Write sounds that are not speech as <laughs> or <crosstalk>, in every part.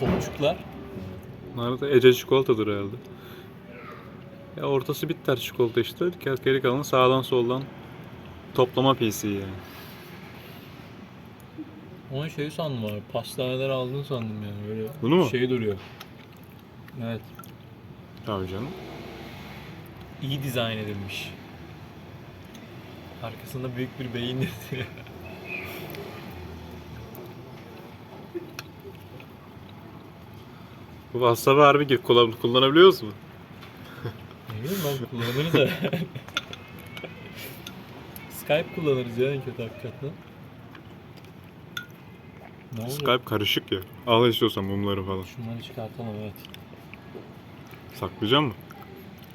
Topçuklar. Bunlar da Ece çikolatadır herhalde. Ya ortası bitter çikolata işte. Geri kalan sağdan soldan toplama PC yani. Onun şeyi sandım var. Pastaneden aldığını sandım yani. Böyle Bunu mu? Şey duruyor. Evet. Tabii canım. İyi dizayn edilmiş. Arkasında büyük bir beyin yazıyor. <laughs> Bu WhatsApp'ı harbi gir kullan kullanabiliyoruz mu? ne bileyim ben kullanırız da. Skype kullanırız ya en kötü hakikaten. Ne oluyor? Skype karışık ya. Al istiyorsan mumları falan. Şunları çıkartalım evet. Saklayacak mı?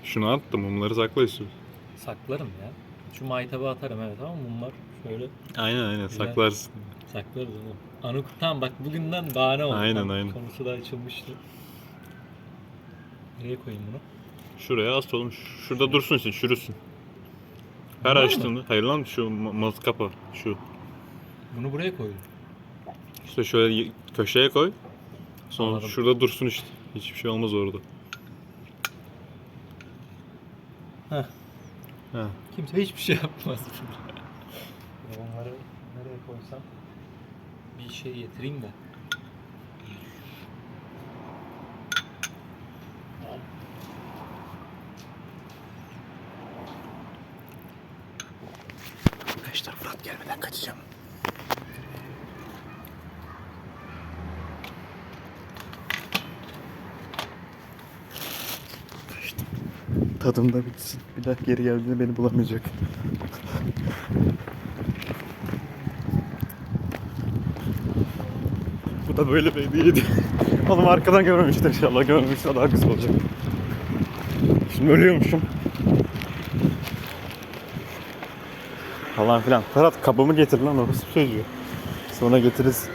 Şunu at da mumları sakla istiyorsan. Saklarım ya. Şu maytabı atarım evet ama bunlar şöyle Aynen aynen Güzel. saklarsın. saklarız oğlum. Anı tamam bak bugünden bahane oldu. Aynen, aynen. Konusu da açılmıştı. Nereye koyayım bunu? Şuraya as oğlum. Şurada dursun için çürüsün. Her Bunlar mı? açtığında. Hayır lan şu ma- matkapa. Şu. Bunu buraya koyayım. İşte şöyle köşeye koy. Sonra Anladım. şurada dursun işte. Hiçbir şey olmaz orada. Heh. Ha. Kimse hiçbir şey yapmaz. Onları nereye koysam bir şey getireyim de. Arkadaşlar Fırat gelmeden kaçacağım. Tadım da bitsin. Bir daha geri geldiğinde beni bulamayacak. Bu da böyle bir hediyeydi. Oğlum arkadan görmemiştir inşallah. Görmemişse daha güzel olacak. Şimdi ölüyormuşum. Falan filan. Ferhat kabımı getir lan orası çocuğu. Sonra getiririz.